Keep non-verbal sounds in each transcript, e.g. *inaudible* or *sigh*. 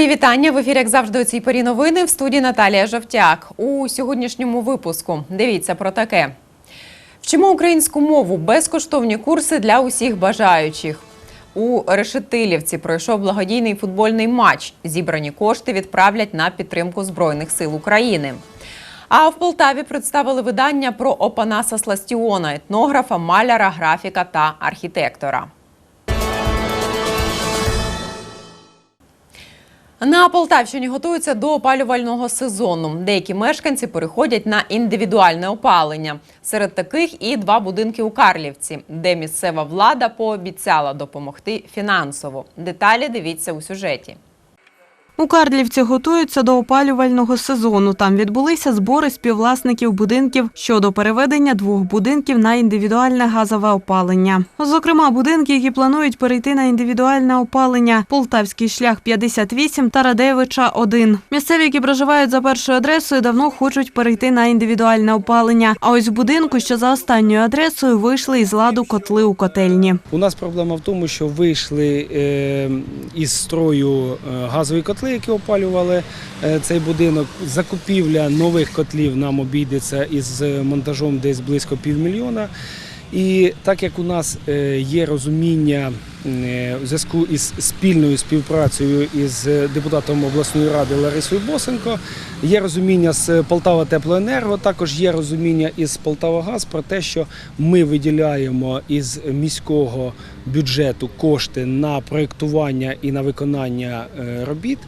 Мої вітання в ефірі, як завжди, у цій порі новини в студії Наталія Жовтяк. У сьогоднішньому випуску дивіться про таке: вчимо українську мову, безкоштовні курси для усіх бажаючих. У Решетилівці пройшов благодійний футбольний матч. Зібрані кошти відправлять на підтримку Збройних сил України. А в Полтаві представили видання про Опанаса Сластіона, етнографа, маляра, графіка та архітектора. На Полтавщині готуються до опалювального сезону. Деякі мешканці переходять на індивідуальне опалення. Серед таких і два будинки у Карлівці, де місцева влада пообіцяла допомогти фінансово. Деталі дивіться у сюжеті. У Карлівці готуються до опалювального сезону. Там відбулися збори співвласників будинків щодо переведення двох будинків на індивідуальне газове опалення. Зокрема, будинки, які планують перейти на індивідуальне опалення Полтавський шлях 58 та Радевича 1. Місцеві, які проживають за першою адресою, давно хочуть перейти на індивідуальне опалення. А ось в будинку, що за останньою адресою, вийшли із ладу котли у котельні. У нас проблема в тому, що вийшли е, із строю е, газові котли, які опалювали е, цей будинок. Закупівля нових котлів нам обійдеться із монтажом десь близько півмільйона. І так як у нас е, є розуміння е, в зв'язку із спільною співпрацею із депутатом обласної ради Ларисою Босенко, є розуміння з Полтава Теплоенерго, також є розуміння із Полтавагаз про те, що ми виділяємо із міського бюджету кошти на проєктування і на виконання е, робіт,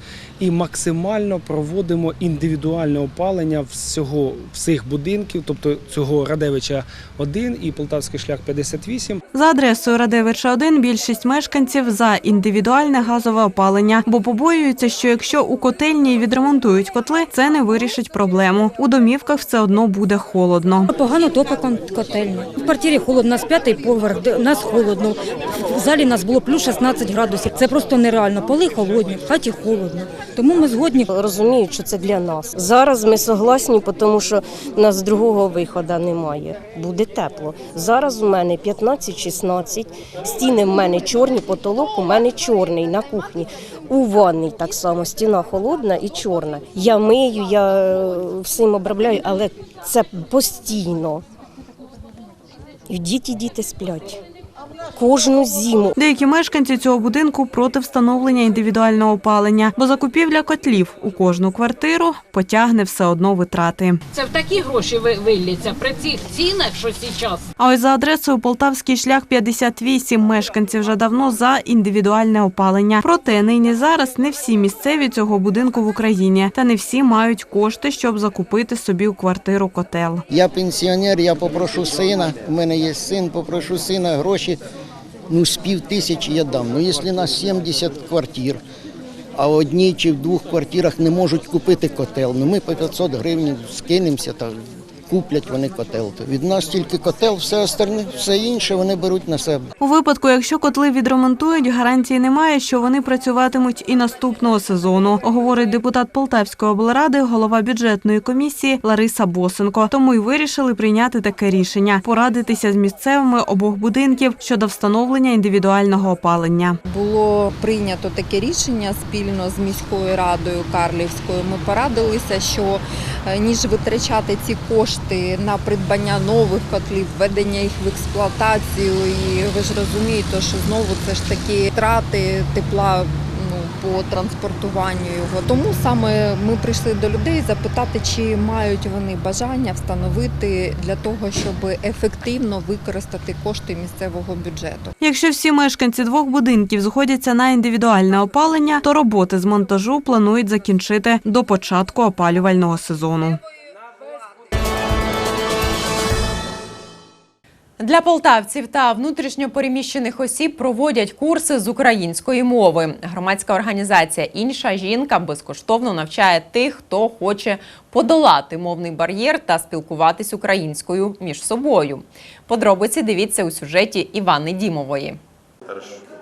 і максимально проводимо індивідуальне опалення всього всіх будинків, тобто цього Радевича 1 і Полтавський шлях 58. За адресою Радевича 1 більшість мешканців за індивідуальне газове опалення, бо побоюються, що якщо у котельні відремонтують котли, це не вирішить проблему. У домівках все одно буде холодно. Погано кон- котельня. В квартирі холодно, нас п'ятий поверх, у нас холодно. В залі у нас було плюс 16 градусів. Це просто нереально. Поли холодні, в хаті холодно. Тому ми згодні. розуміють, що це для нас. Зараз ми согласні, тому що в нас другого виходу немає. Буде тепло. Зараз у мене 15-16, стіни в мене чорні, потолок у мене чорний на кухні. У ванній так само стіна холодна і чорна. Я мию, я е, всім обробляю, але це постійно. І діти діти сплять. Кожну зиму. Деякі мешканці цього будинку проти встановлення індивідуального опалення, бо закупівля котлів у кожну квартиру потягне все одно витрати. Це в такі гроші ви- вилляться при цих цінах, що зараз. А ось за адресою Полтавський шлях 58 мешканці вже давно за індивідуальне опалення. Проте нині зараз не всі місцеві цього будинку в Україні, та не всі мають кошти, щоб закупити собі у квартиру котел. Я пенсіонер, я попрошу сина. У мене є син, попрошу сина гроші. Ну, з пів тисячі я дам. Ну, якщо нас 70 квартир, а в одній чи в двох квартирах не можуть купити котел, ну ми по 500 гривень скинемося та куплять вони котел. Від нас тільки котел, все остальне, все інше вони беруть на себе. У випадку, якщо котли відремонтують, гарантії немає, що вони працюватимуть і наступного сезону, говорить депутат Полтавської облради, голова бюджетної комісії Лариса Босенко. Тому й вирішили прийняти таке рішення порадитися з місцевими обох будинків щодо встановлення індивідуального опалення. Було прийнято таке рішення спільно з міською радою Карлівською. Ми порадилися, що е, ніж витрачати ці кошти на придбання нових котлів, введення їх в експлуатацію, і ви ж розумієте, що знову це ж такі втрати тепла. Ну, по транспортуванню його. Тому саме ми прийшли до людей запитати, чи мають вони бажання встановити для того, щоб ефективно використати кошти місцевого бюджету. Якщо всі мешканці двох будинків згодяться на індивідуальне опалення, то роботи з монтажу планують закінчити до початку опалювального сезону. Для полтавців та внутрішньопереміщених осіб проводять курси з української мови. Громадська організація Інша жінка безкоштовно навчає тих, хто хоче подолати мовний бар'єр та спілкуватись українською між собою. Подробиці дивіться у сюжеті Івани Дімової.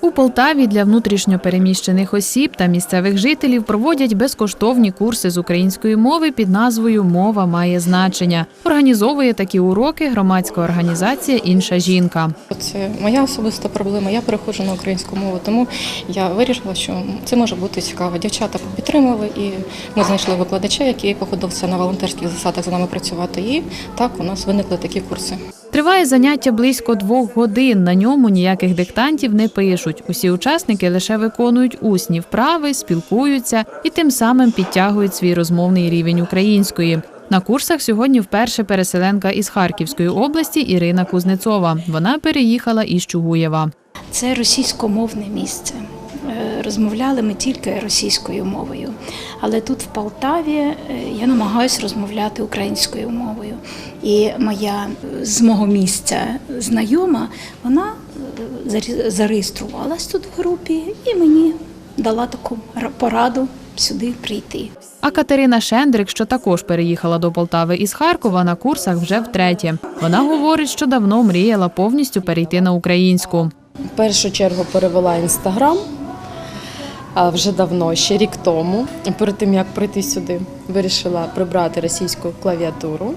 У Полтаві для внутрішньопереміщених осіб та місцевих жителів проводять безкоштовні курси з української мови під назвою Мова має значення. Організовує такі уроки громадська організація Інша жінка. Це моя особиста проблема. Я переходжу на українську мову, тому я вирішила, що це може бути цікаво. Дівчата підтримали, і ми знайшли викладача, який погодився на волонтерських засадах з нами працювати. І так у нас виникли такі курси. Триває заняття близько двох годин. На ньому ніяких диктантів не пишуть. Усі учасники лише виконують усні вправи, спілкуються і тим самим підтягують свій розмовний рівень української. На курсах сьогодні вперше переселенка із Харківської області Ірина Кузнецова. Вона переїхала із Чугуєва. Це російськомовне місце. Е, Розмовляли ми тільки російською мовою. Але тут, в Полтаві, е, я намагаюся розмовляти українською мовою. І моя е, з мого місця знайома, вона зареєструвалась тут в групі і мені дала таку ра- пораду сюди прийти. А Катерина Шендрик, що також переїхала до Полтави із Харкова, на курсах вже втретє. Вона говорить, що давно мріяла повністю перейти на українську. В першу чергу перевела інстаграм вже давно, ще рік тому. Перед тим як прийти сюди, вирішила прибрати російську клавіатуру,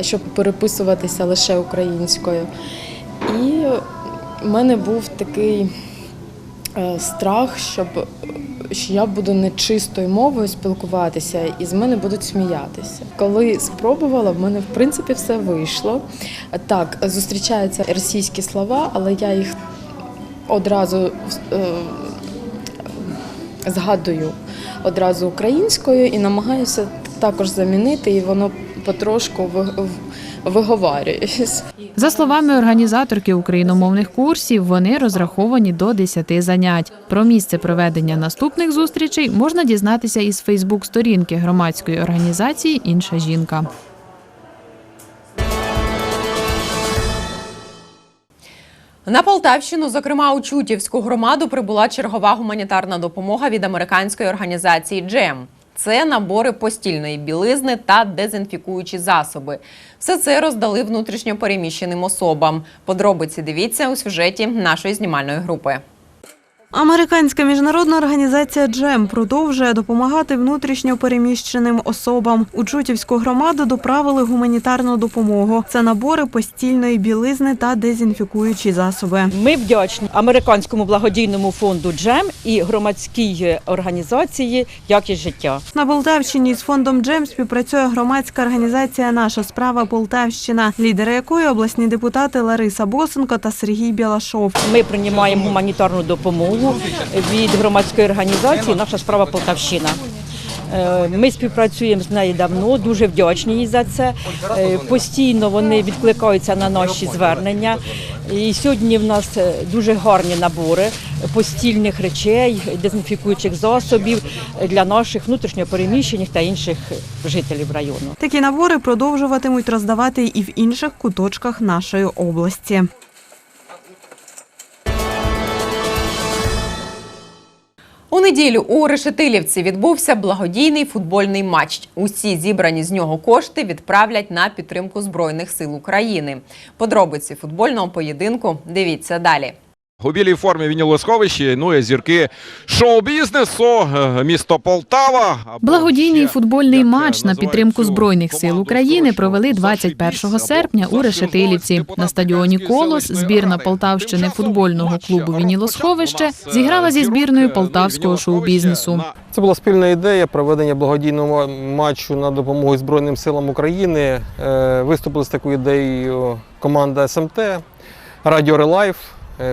щоб переписуватися лише українською. І в мене був такий е, страх, щоб що я буду нечистою мовою спілкуватися, і з мене будуть сміятися. Коли спробувала, в мене в принципі все вийшло. Так, зустрічаються російські слова, але я їх одразу е, згадую одразу українською і намагаюся також замінити, і воно потрошку ви- виговарюється. За словами організаторки україномовних курсів, вони розраховані до 10 занять. Про місце проведення наступних зустрічей можна дізнатися із Фейсбук-сторінки громадської організації Інша жінка. На Полтавщину, зокрема у Чутівську громаду, прибула чергова гуманітарна допомога від американської організації Джем. Це набори постільної білизни та дезінфікуючі засоби. Все це роздали внутрішньо переміщеним особам. Подробиці дивіться у сюжеті нашої знімальної групи. Американська міжнародна організація Джем продовжує допомагати внутрішньо переміщеним особам. У Чутівську громаду доправили гуманітарну допомогу. Це набори постільної білизни та дезінфікуючі засоби. Ми вдячні американському благодійному фонду Джем і громадській організації Якість життя. На Полтавщині з фондом Джем співпрацює громадська організація Наша справа Полтавщина, лідери якої обласні депутати Лариса Босенко та Сергій Білашов. Ми приймаємо гуманітарну допомогу від громадської організації Наша справа Полтавщина. Е, Ми співпрацюємо з нею давно, дуже вдячні їй за це. Е, Постійно вони відкликаються на наші звернення. І сьогодні в нас е, дуже гарні набори постільних речей, дезінфікуючих засобів для наших внутрішньопереміщених та інших жителів району. Такі набори продовжуватимуть роздавати і в інших куточках нашої області. У неділю у Решетилівці відбувся благодійний футбольний матч. Усі зібрані з нього кошти відправлять на підтримку Збройних сил України. Подробиці футбольного поєдинку дивіться далі. У білій формі вінілосховищі, ну і зірки шоу-бізнесу, е, місто Полтава. Благодійний футбольний е, матч на підтримку збройних сил України провели 21 серпня у Решетилівці. На стадіоні Колос збірна. Полтавщини футбольного клубу Вінілосховище зіграла зі збірною е, полтавського шоу-бізнесу. Це була спільна ідея проведення благодійного матчу на допомогу Збройним силам України. Виступили з такою ідеєю команда СМТ, Радіо Релайф,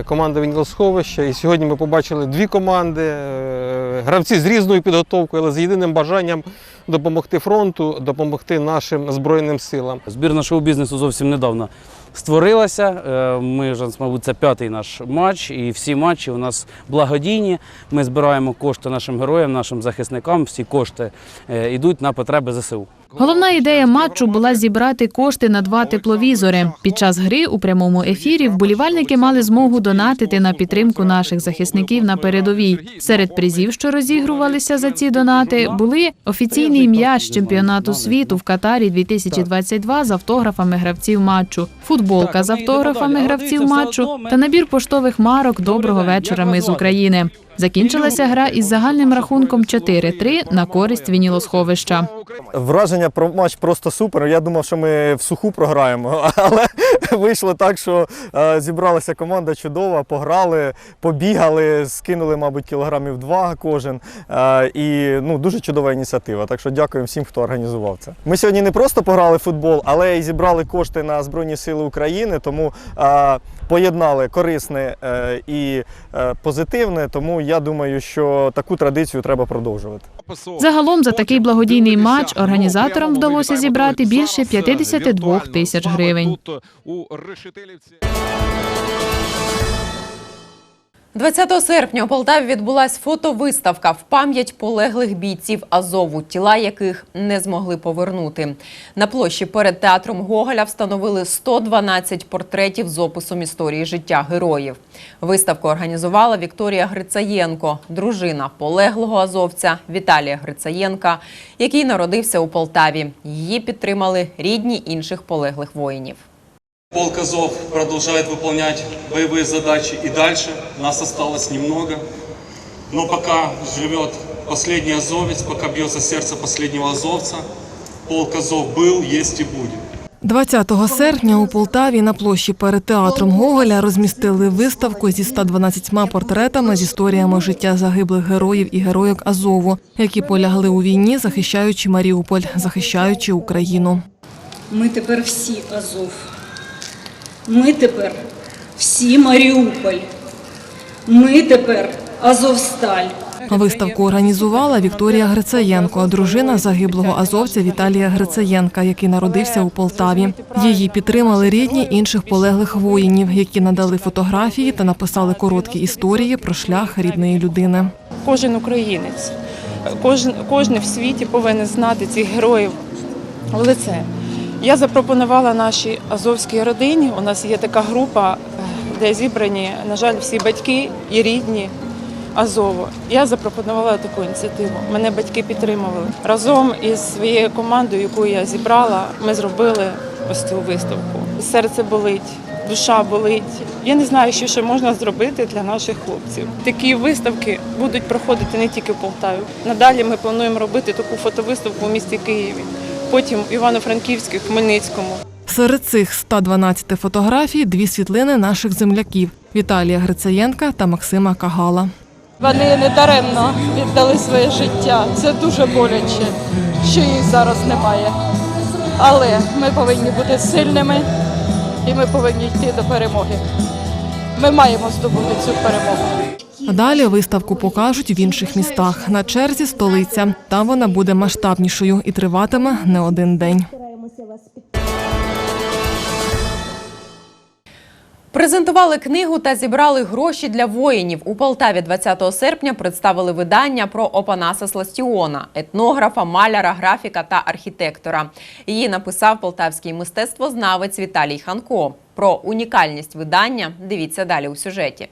команда Вінілосховища. І сьогодні ми побачили дві команди, е, гравці з різною підготовкою, але з єдиним бажанням допомогти фронту, допомогти нашим Збройним силам. Збірна шоу-бізнесу зовсім недавно створилася. Е, Ми мабуть, це п'ятий наш матч, і всі матчі у нас благодійні. Ми збираємо кошти нашим героям, нашим захисникам. Всі кошти е, йдуть на потреби ЗСУ. Головна ідея матчу була зібрати кошти на два тепловізори. Під час гри у прямому ефірі вболівальники мали змогу донатити на підтримку наших захисників на передовій. Серед призів, що розігрувалися за ці донати, були офіційний м'яч чемпіонату світу в Катарі 2022 з автографами гравців матчу, футболка з автографами гравців матчу та набір поштових марок Доброго вечора. Ми з України. Закінчилася гра із загальним рахунком 4-3 на користь вінілосховища. Враження про матч просто супер. Я думав, що ми в суху програємо, *laughs* але вийшло так, що е, зібралася команда чудова, пограли, побігали, скинули, мабуть, кілограмів два кожен. Е, І ну, дуже чудова ініціатива. Так що дякуємо всім, хто організував це. Ми сьогодні не просто пограли в футбол, але й зібрали кошти на Збройні Сили України, тому е, поєднали корисне і позитивне. Тому я думаю, що таку традицію треба продовжувати. Загалом за такий благодійний матч організаторам вдалося зібрати більше 52 тисяч гривень. Тут у Решетилівці. 20 серпня у Полтаві відбулась фотовиставка в пам'ять полеглих бійців Азову, тіла яких не змогли повернути. На площі перед театром Гоголя встановили 112 портретів з описом історії життя героїв. Виставку організувала Вікторія Грицаєнко, дружина полеглого азовця Віталія Грицаєнка, який народився у Полтаві. Її підтримали рідні інших полеглих воїнів. Полк Азов продолжает выполнять боевые задачи и дальше. Нас осталось немного. Но пока живет последний азовец, пока бьется сердце последнего азовца, полк Азов был, есть и будет. 20 серпня у Полтаві на площі перед театром Гоголя розмістили виставку зі 112 портретами з історіями життя загиблих героїв і героїк Азову, які полягли у війні, захищаючи Маріуполь, захищаючи Україну. Ми тепер всі Азов. Ми тепер всі Маріуполь. Ми тепер Азовсталь. Виставку організувала Вікторія Грицаєнко, дружина загиблого азовця Віталія Грицаєнка, який народився у Полтаві. Її підтримали рідні інших полеглих воїнів, які надали фотографії та написали короткі історії про шлях рідної людини. Кожен українець, кожен, кожен в світі повинен знати цих героїв в лице. Я запропонувала нашій азовській родині. У нас є така група, е, де зібрані, на жаль, всі батьки і рідні Азову. Я запропонувала таку ініціативу. Мене батьки підтримували. Разом із своєю командою, яку я зібрала, ми зробили ось цю виставку. Серце болить, душа болить. Я не знаю, що ще можна зробити для наших хлопців. Такі виставки будуть проходити не тільки в Полтаві. Надалі ми плануємо робити таку фотовиставку в місті Києві, потім в Івано-Франківську, Хмельницькому. Серед цих 112 фотографій дві світлини наших земляків Віталія Грицаєнка та Максима Кагала. Вони не даремно віддали своє життя. Це дуже боляче, що їх зараз немає. Але ми повинні бути сильними і ми повинні йти до перемоги. Ми маємо здобути цю перемогу. Далі виставку покажуть в інших містах. На черзі столиця. Там вона буде масштабнішою і триватиме не один день. Презентували книгу та зібрали гроші для воїнів. У Полтаві 20 серпня представили видання про Опанаса Сластіона, етнографа, маляра, графіка та архітектора. Її написав полтавський мистецтвознавець Віталій Ханко. Про унікальність видання дивіться далі у сюжеті.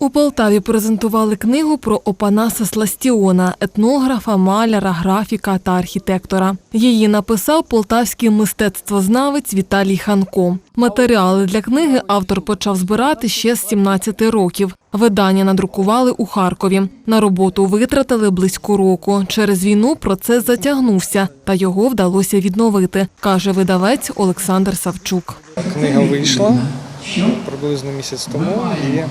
У Полтаві презентували книгу про Опанаса Сластіона, етнографа, маляра, графіка та архітектора. Її написав полтавський мистецтвознавець Віталій Ханко. Матеріали для книги автор почав збирати ще з 17 років. Видання надрукували у Харкові. На роботу витратили близько року. Через війну процес затягнувся, та його вдалося відновити, каже видавець Олександр Савчук. Книга вийшла приблизно місяць тому, і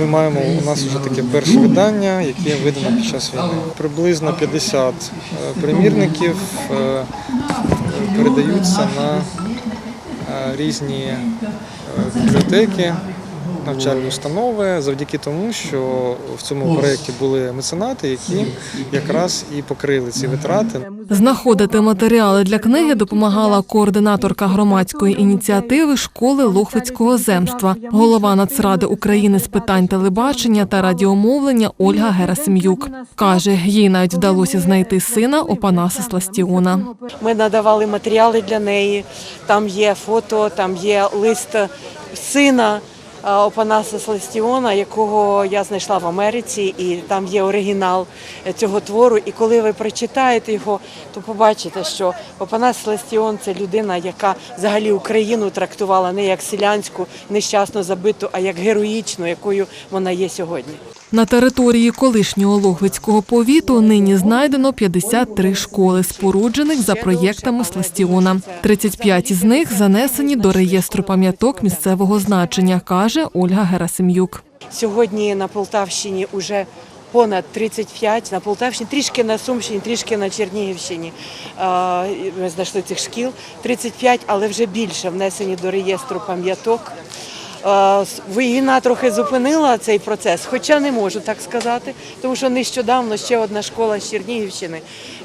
ми маємо у нас вже таке перше видання, яке видано під час війни. Приблизно 50 е, примірників е, передаються на е, різні бібліотеки навчальні установи завдяки тому, що в цьому проєкті були меценати, які якраз і покрили ці витрати. Знаходити матеріали для книги допомагала координаторка громадської ініціативи школи Лохвицького земства, голова Нацради України з питань телебачення та радіомовлення Ольга Герасим'юк. Каже, їй навіть вдалося знайти сина Опанаса Сластіона. Ми надавали матеріали для неї. Там є фото, там є лист сина Опанаса Селестіона, якого я знайшла в Америці, і там є оригінал е, цього твору. І коли ви прочитаєте його, то побачите, що Опанас Селестіон це людина, яка взагалі Україну трактувала не як селянську, нещасно забиту, а як героїчну, якою вона є сьогодні. На території колишнього Лохвицького повіту нині знайдено 53 школи, споруджених за проєктами Сластіона. 35 із них занесені до реєстру пам'яток місцевого значення, каже Ольга Герасим'юк. Сьогодні на Полтавщині вже понад 35, на Полтавщині, трішки на Сумщині, трішки на Чернігівщині. Ми знайшли цих шкіл. 35, але вже більше внесені до реєстру пам'яток. Е, Війна трохи зупинила цей процес, хоча не можу так сказати, тому що нещодавно ще одна школа з Чернігівщини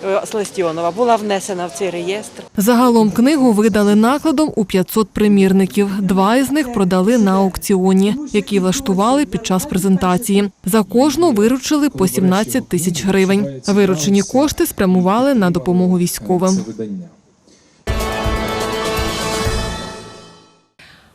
е, Сластіонова була внесена в цей реєстр. Загалом книгу видали накладом у 500 примірників. Два із них продали на аукціоні, які влаштували під час презентації. За кожну виручили по 17 тисяч гривень. Виручені кошти спрямували на допомогу військовим.